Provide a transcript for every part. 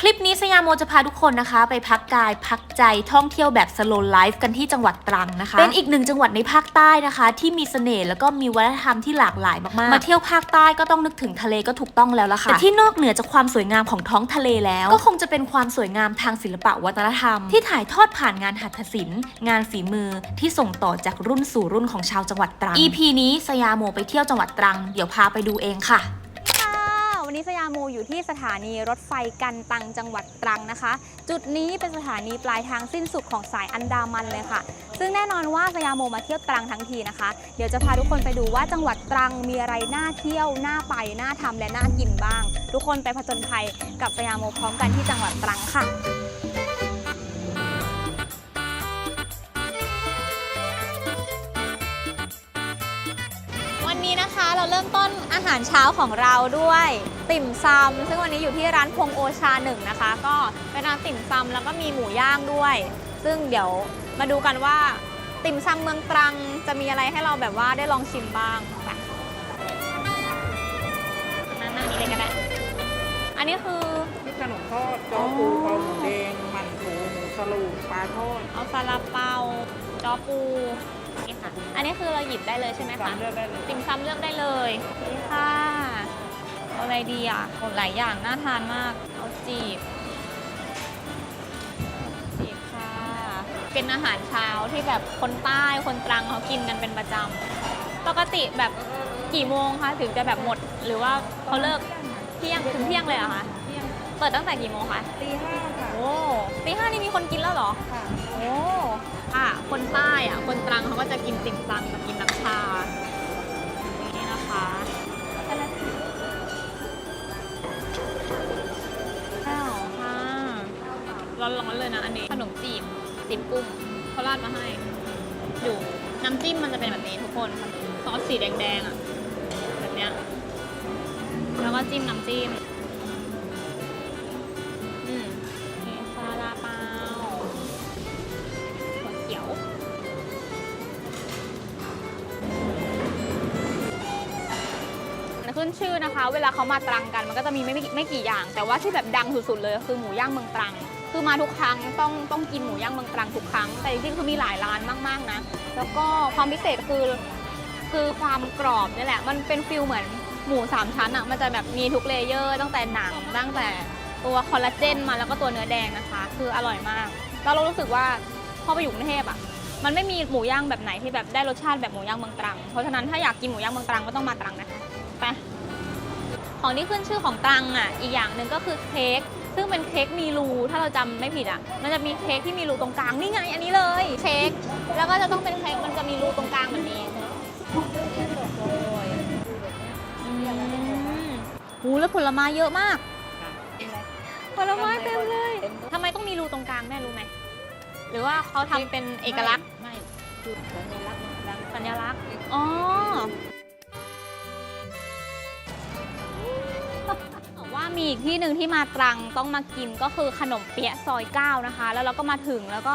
คลิปนี้สยามโมจะพาทุกคนนะคะ ไปพักกายพักใจท่องเที่ยวแบบสโลไลฟ์กันที่จังหวัดตรังนะคะ เป็นอีกหนึ่งจังหวัดในภาคใต้นะคะ ที่มีเสน่ห์แล้วก็มีวัฒนธรรมที่หลากหลายมากๆ มาเที่ยวภาคใต้ก็ต้องนึกถึงทะเลก็ถูกต้องแล้วละค่ะแต่ที่นอกเหนือจากความสวยงามของท้องทะเลแล้ว ก็คงจะเป็นความสวยงามทางศิลปะวัฒนธรรม ที่ถ่ายทอดผ่านงานหัตถศิลป์ งานฝีมือที่ส่งต่อจากรุ่นสู่รุ่นของชาวจังหวัดตรัง EP นี้สยามโมไปเที่ยวจังหวัดตรัง เดี๋ยวพาไปดูเองค่ะค่ะวั นิสยามูอยู่ที่สถานีรถไฟกันตังจังหวัดตรังนะคะ จุดนี้เป็นสถานีปลายทางสิ้นสุดของสายอันดามันเลยค่ะ ซึ่งแน่นอนว่าสยามโมมาเที่ยวตรังทั้งทีนะคะ เดี๋ยวจะพาทุกคนไปดูว่าจังหวัดตรังมีอะไรน่าเที่ยวน่าไปน่าทำและน่ากินบ้าง ทุกคนไปผจญภัยกับสยามโมพร้อมกันที่จังหวัดตรังค่ะ นนี้นะคะเราเริ่มต้นอาหารเช้าของเราด้วย ติ่มซำซึ่งวันนี้อยู่ที่ร้านพงโอชาหนึ่งนะคะ ก็เป็นร้านติ่มซำแล้วก็มีหมูย่างด้วย ซึ่งเดี๋ยวมาดูกันว่าติ่มซำเมืองตรังจะมีอะไรให้เราแบบว่าได้ลองชิมบ้างไปนั่งนั่งนี้เลยก็ได้อันนี้คือ นี่ขนมทอดจอปูปลาหมูแดงมันโถหมูสลูปลาทอดเอาซาลาเปาจอปู นี่ค่ะ อันนี้คือเราหยิบได้เลยใช่ไหมสาคะมเลือกได้เลยติ่มซำเลือกได้เลยนี่ค่ะเอาอะไรดีอะโหหลายอย่างน่าทานมาก เอาจีบจีบค่ะ เป็นอาหารเช้าที่แบบคนใต้คนตรังเขากินกันเป็นประจำปกติแบบกี่โมงคะถึงจะแบบหมดหรือว่าเขาเลิกเที่ยงถึงเที่ยงเลยเหรอคะเปิดตั้งแต่กี่โมงคะตีห้าค่ะโอ้ตีห้านี่มีคนกินแล้วเหรอค่ะโอ้ ค่ะคนใต้อะ คนตรังเขาก็จะกินติ่มซำกับกินน้ำชานี่นะคะข้าวค่ะร้อนๆเลยนะอันนี้ขนมจีบจีบกุ้งเขาราดมาให้ดูน้ำจิ้มมันจะเป็นแบบนี้ทุกคนซอสสีแดงๆอะแบบเนี้ยแล้วก็จิ้มน้ำจิ้ม ขึ้นชื่อนะคะ เวลาเขามาตรังกันมันก็จะมีไม่ไม่ไม่กี่อย่าง แต่ว่าที่แบบดังสุดๆเลยคือหมูย่างเมืองตรัง คือมาทุกครั้งต้องต้องกินหมูย่างเมืองตรังทุกครั้ง แต่จริงๆคือมีหลายร้านมากๆนะ แล้วก็ความพิเศษคือคือความกรอบนี่แหละ มันเป็นฟิลเหมือนหมูสามชั้นอะมันจะแบบมีทุกเลเยอร์ ตั้งแต่หนังตั้งแต่ตัวคอลลาเจนมาแล้วก็ตัวเนื้อแดงนะคะ คืออร่อยมาก แล้วเรารู้สึกว่าพอไปอยู่กรุงเทพอะมันไม่มีหมูย่างแบบไหนที่แบบได้รสชาติแบบหมูย่างเมืองตรัง เพราะฉะนั้นถ้าอยากกินหมูย่างเมืองตรังก็ต้องมาตรังนะคะ ไปของที่ขึ้นชื่อของตรังอะ อีกอย่างหนึ่งก็คือเค้กซึ่งเป็นเค้กมีรูถ้าเราจำไม่ผิดอะ มันจะมีเค้กที่มีรูตรงกลางนี่ไง อันนี้เลยเค้กแล้วก็จะต้องเป็นเค้กมันจะมีรูตรงกลางแบบนี้หูแล้วผลไม้เยอะมากผลไม้เต็มเลยทำไมต้องมีรูตรงกลางแม่รู้ไหมหรือว่าเขาทำเป็นเอกลักษณ์ไม่คือสัญลักษณ์สัญลักษณ์อ๋อ มีอีกที่หนึ่งที่มาตรังต้องมากินก็คือขนมเปี๊ยะซอยเก้านะคะ แล้วเราก็มาถึงแล้วก็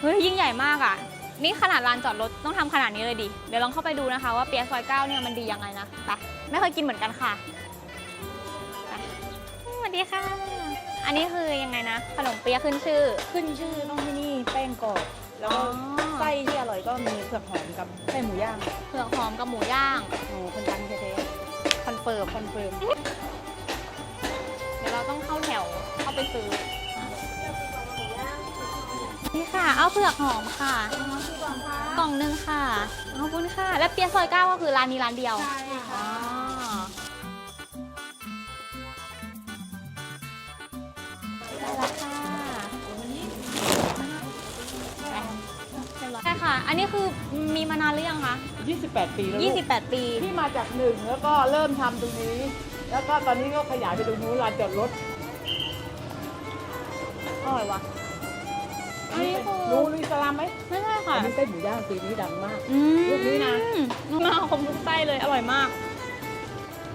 เฮ้ยยิ่งใหญ่มากอะ นี่ขนาดลานจอดรถต้องทำขนาดนี้เลยดิ เดี๋ยวลองเข้าไปดูนะคะ ว่าเปี๊ยะซอยเก้าเนี่ยมันดียังไงนะไปไม่เคยกินเหมือนกันค่ะไปสวัสดีค่ะ อันนี้คือยังไงนะ ขนมเปี๊ยะขึ้นชื่อ ขึ้นชื่อต้องที่นี่แป้งกรอบแล้วก็ไส้ที่อร่อยก็มีเผือกหอมกับไส้หมูย่าง เผือกหอมกับหมูย่างโอ้คนดังแท้คอนเฟิร์มๆคอนเฟิร์ม วเข้าไปซื้อ นี่ค่ะ เอาเผือกหอมค่ะ กล่องหนึงค่ะ ขอบคุณค่ะ และเปียะซอยเก้าก็คือร้านนี้ร้านเดียวใช่อ๋อ ได้แล้วค่ะใช่ค่ะ อันนี้คือมีมานานหรือยังคะ 28 ปีแล้วลูก28 ปี ที่มาจากหนึ่งแล้วก็เริ่มทำตรงนี้ แล้วก็ตอนนี้ก็ขยายไปตรงนู้นลานจอดรถ อร่อยวะอันนี้คือรู้ลุยสลามไหมไม่ใช่ค่ะอันนี้ไส้หมูย่างปีนี้ดังมาก อืมลูกนี้นะ มาคมทุกไส้เลยอร่อยมาก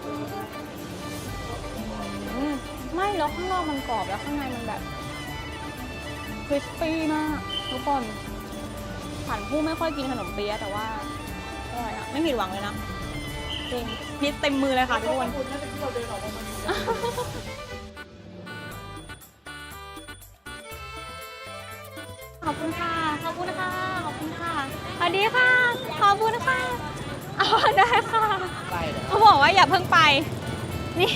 อืมไม่แล้วข้างนอกมันกรอบแล้วข้างในมันแบบคริสปี้มากทุกคนผ่านผู้ไม่ค่อยกินขนมเปี๊ยะแต่ว่าอร่อยอะไม่ผิดหวังเลยนะจริงพีชเต็มมือเลยค่ะทุกคน คุณน่าจะที่เราเดินออกมา อบคุณค่ะ ขอบคุณค่ะ ขอบคุณค่ะสวัสดีค่ะ ขอบคุณค่ะอ๋อได้ค่ะเขาบอกว่าอย่าเพิ่งไป นี่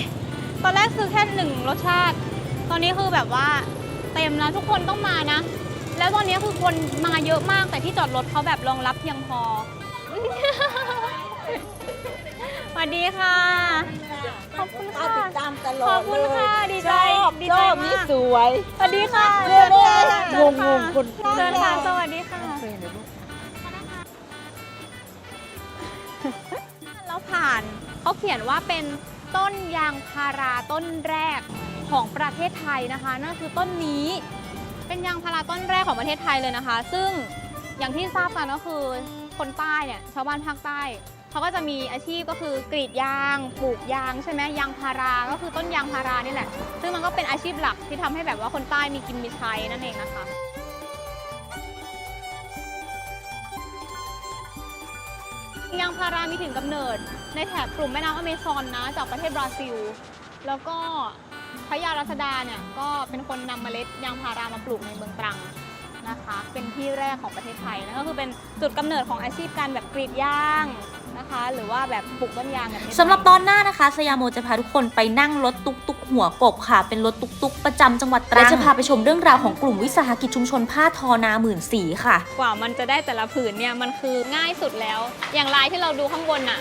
ตอนแรกซื้อแค่หนึ่งรสชาติ ตอนนี้คือแบบว่าเต็มแล้วทุกคนต้องมานะ แล้วตอนนี้คือคนมาเยอะมากแต่ที่จอดรถเขาแบบรองรับเพียงพอ สวัสดีค่ะ ขอบคุณค่ะติดตามตลขออดบคุณค่ะดีใจชอบดีชใจอบมากนี่สวยสวัสดีค่ะเรื่อยๆเชิญค่ะงงๆคนเชิญค่ะสวัสดีค่ะแล้วผ่านเขาเขียนว่าเป็นต้นยางพาราต้นแรกของประเทศไทยนะคะ นั่นคือต้นนี้ เป็นยางพาราต้นแรกของประเทศไทยเลยนะคะ ซึ่งอย่างที่ทราบกันก็คือคนใต้เนี่ยชาวบ้านภาคใต้ เขาก็จะมีอาชีพก็คือกรีดยางปลูกยางใช่ไหมยางพาราก็คือต้นยางพารานี่แหละ ซึ่งมันก็เป็นอาชีพหลักที่ทำให้แบบว่าคนใต้มีกินมีใช้นั่นเองนะคะยางพารามีถิ่นกำเนิด ในแถบกลุ่มแม่น้ำอเมซอนนะจากประเทศบราซิล แล้วก็พระยารัศดาเนี่ยก็เป็นคนนำเมล็ดยางพารามาปลูกในเมืองตรังนะคะ เป็นที่แรกของประเทศไทยนั่นก็คือเป็นจุดกำเนิดของอาชีพการแบบกรีดยาง นะคะ หรือว่าแบบปลูกต้นยางแบบนี้สำหรับตอนหน้านะคะ สยามโมจะพาทุกคนไปนั่งรถตุกตุกหัวกบค่ะ เป็นรถตุกตุกประจำจังหวัดตรังและจะพาไปชมเรื่องราวของกลุ่มวิสาหกิจชุมชนผ้าทอนาหมื่นสีค่ะ กว่ามันจะได้แต่ละผืนเนี่ยมันคือง่ายสุดแล้ว อย่างลายที่เราดูข้างบนน่ะ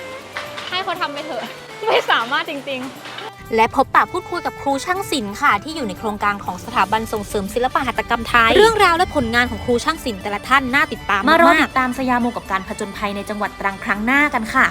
ให้เขาทำไปเถอะ ไม่สามารถจริงๆ และพบปะพูดคุยกับครูช่างศิลป์ค่ะ ที่อยู่ในโครงการของสถาบันส่งเสริมศิลปหัตถกรรมไทย เรื่องราวและผลงานของครูช่างศิลป์แต่ละท่านน่าติดตามมารอติดตามสยามโมกับการผจญภัยในจังหวัดตรังครั้งหน้ากันค่ะ